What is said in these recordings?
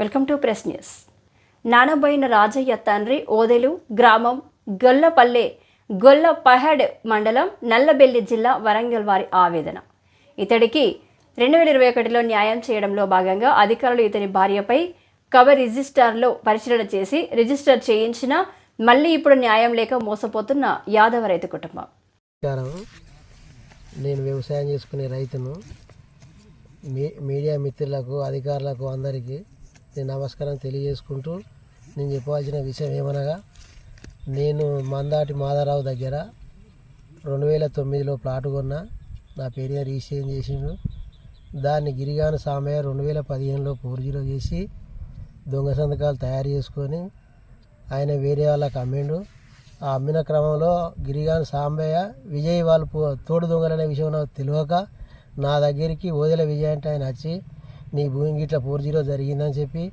Welcome to press news. Nanaboina Rajaiah తండ్రి ఓదెలు గ్రామం గొల్లపల్లె గొల్లపహడ్ మండలం నల్లబెల్లి జిల్లా వరంగల్ వారి ఆవేదన. ఇతడికి రెండు వేల ఇరవై ఒకటిలో న్యాయం చేయడంలో భాగంగా అధికారులు ఇతని భార్యపై కవర్ రిజిస్టార్లో పరిశీలన చేసి రిజిస్టర్ చేయించిన మళ్ళీ ఇప్పుడు న్యాయం లేక మోసపోతున్న యాదవ రైతు కుటుంబం. నేను వ్యవసాయం చేసుకునే రైతును. మీ మీడియా మిత్రులకు అధికారులకు అందరికీ నేను నమస్కారం తెలియజేసుకుంటూ నేను చెప్పవలసిన విషయం ఏమనగా నేను మందాటి మాధారావు దగ్గర రెండు వేల తొమ్మిదిలో ప్లాటు కొన్నా నా పేరు మీద రిజిస్ట్రేషన్ చేసిండు. దాన్ని గిరిగాన సామయ్య రెండు వేల పదిహేనులో ఫోర్ జీరో చేసి దొంగ సంతకాలు తయారు చేసుకొని ఆయన వేరే వాళ్ళకి అమ్మిండు. ఆ అమ్మిన క్రమంలో గిరిగాన్ సాంబయ్య విజయ్ వాళ్ళు పో- తోడు దొంగలనే విషయం నాకు తెలియక నా దగ్గరికి ఓదెల విజయ్ అంటే ఆయన వచ్చి నీ భూమి గిట్ల ఫోర్ జీరో జరిగిందని చెప్పి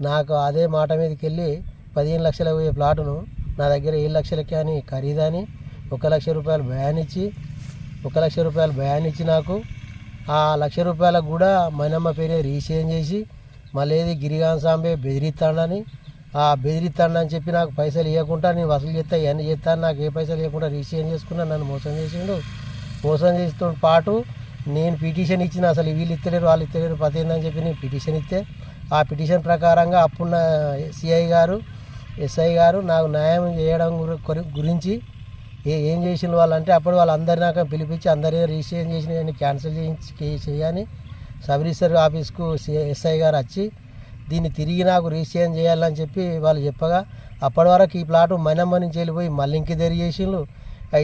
నాకు అదే మాట మీదకి వెళ్ళి పదిహేను లక్షల పోయే ప్లాటును నా దగ్గర ఏడు లక్షలకి అని ఖరీదని ఒక లక్ష రూపాయలు భయాన్ని ఇచ్చి ఒక లక్ష రూపాయలు భయాన్ని ఇచ్చి నాకు ఆ లక్ష రూపాయలకు కూడా మైనమ్మ పేరే రీచేంజ్ చేసి మళ్ళీ గిరిగాన్ సాంబే బెదిరిస్తాడని ఆ బెదిరిస్తాడని చెప్పి నాకు పైసలు ఇవ్వకుండా నేను వసూలు చేస్తా ఇవన్నీ చేస్తాను నాకు ఏ పైసలు ఇవ్వకుండా రిజిస్ట్రేషన్ చేసుకున్నా నన్ను మోసం చేసిండు. మోసం చేసిన పాటు నేను పిటిషన్ ఇచ్చిన అసలు వీళ్ళు ఇస్తలేరు వాళ్ళు ఇస్తలేరు పది చెప్పి నేను పిటిషన్ ఇస్తే ఆ పిటిషన్ ప్రకారంగా అప్పున్న సిఐ గారు ఎస్ఐ గారు నాకు న్యాయం చేయడం గురించి ఏ ఏం చేసిన వాళ్ళంటే అప్పుడు వాళ్ళందరి నాకు పిలిపించి అందరి రిజిస్ట్రేషన్ చేసిన క్యాన్సిల్ చేయించి చేయని సబ్ రిజిస్టర్ ఆఫీస్కు సి- ఎస్ఐ గారు వచ్చి దీన్ని తిరిగి నాకు రిజిస్ట్రేషన్ చేయాలని చెప్పి వాళ్ళు చెప్పగా అప్పటి వరకు ఈ ప్లాటు మనమ్మ నుంచి వెళ్ళిపోయి మళ్ళీ ఇంక ఇద్దరు చేసిండ్రు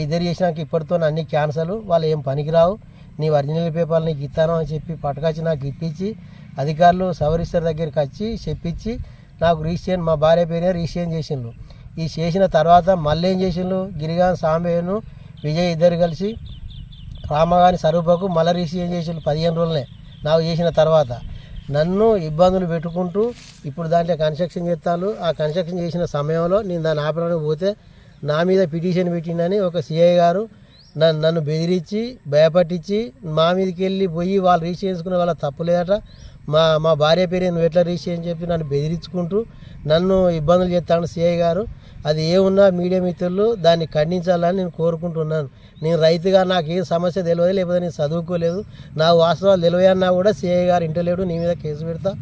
ఇద్దరు చేసినాక ఇప్పటితో అన్ని క్యాన్సల్. వాళ్ళు ఏం పనికిరావు నీ ఒరిజినల్ పేపర్లు నీకు ఇస్తాను అని చెప్పి పట్టుకొచ్చి నాకు ఇప్పించి అధికారులు సవరిస్తర్ దగ్గరికి వచ్చి చెప్పించి నాకు రిజిస్ట్రేషన్ మా భార్య పేరే రిజిస్ట్రేషన్ చేసిండ్రు ఈ చేసిన తర్వాత మళ్ళీ ఏం చేసిండ్రు గిరిగాన్ సాంబయ్యను విజయ్ ఇద్దరు కలిసి రామగాని సరూపకు మళ్ళీ రిజిస్ట్రేషన్ చేసిండ్రు పదిహేను రోజులనే. నాకు చేసిన తర్వాత. నన్ను ఇబ్బందులు పెట్టుకుంటూ ఇప్పుడు దాంట్లో కన్స్ట్రక్షన్ చేస్తాను ఆ కన్స్ట్రక్షన్ చేసిన సమయంలో నేను దాన్ని ఆపడానికి పోతే నా మీద పిటిషన్ పెట్టిందని ఒక సిఐ గారు నన్ను నన్ను బెదిరించి భయపట్టించి మా మీదకి వెళ్ళి పోయి వాళ్ళు రీచ్ చేసుకునే వాళ్ళ తప్పులేదట మా మా భార్య పేరు నువ్వు ఎట్లా రీచ్ చేయని చెప్పి నన్ను బెదిరించుకుంటూ నన్ను ఇబ్బందులు చేస్తాను సిఐ గారు. అది ఏమున్నా మీడియా మిత్రులు దాన్ని ఖండించాలని నేను కోరుకుంటున్నాను. నేను రైతుగా నాకు ఏ సమస్య తెలియదు లేకపోతే నేను చదువుకోలేదు. నా వాస్తవాలు తెలియన్నా కూడా సిఐ గారు ఇంటలేడు నీ మీద కేసు పెడతా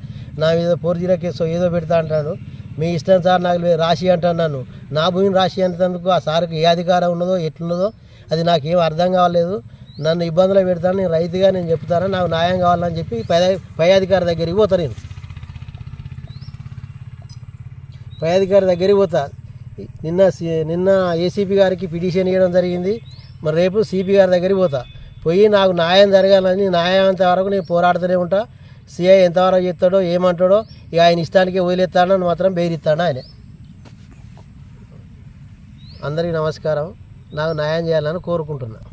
నా మీద ఫోర్ జీరో కేసు ఏదో పెడతా అంటాడు. మీ ఇష్టం సార్ నాకు రాసి అంటున్నాను. నా భూమిని రాసి అంటేందుకు ఆ సార్కి ఏ అధికారం ఉన్నదో ఎట్లున్నదో అది నాకేం అర్థం కావలేదు నన్ను ఇబ్బందులు పెడతాను నేను రైతుగా నేను చెప్తాను నాకు న్యాయం కావాలని చెప్పి పై పై అధికారి దగ్గరికి పోతా నేను. పై అధికారి దగ్గరికి పోతా. నిన్న నిన్న ఏసీపీ గారికి పిటిషన్ ఇవ్వడం జరిగింది. మరి రేపు సిపి గారి దగ్గరికి పోతా. పోయి నాకు న్యాయం జరగాలని న్యాయం అంతవరకు నేను పోరాడుతూనే ఉంటా. సిఐ ఎంతవరకు చెప్తాడో ఏమంటాడో ఇక ఆయన ఇష్టానికి వదిలేస్తాడని మాత్రం బెదిరిస్తాడు ఆయన. అందరికీ నమస్కారం. నాకు న్యాయం చేయాలని కోరుకుంటున్నాను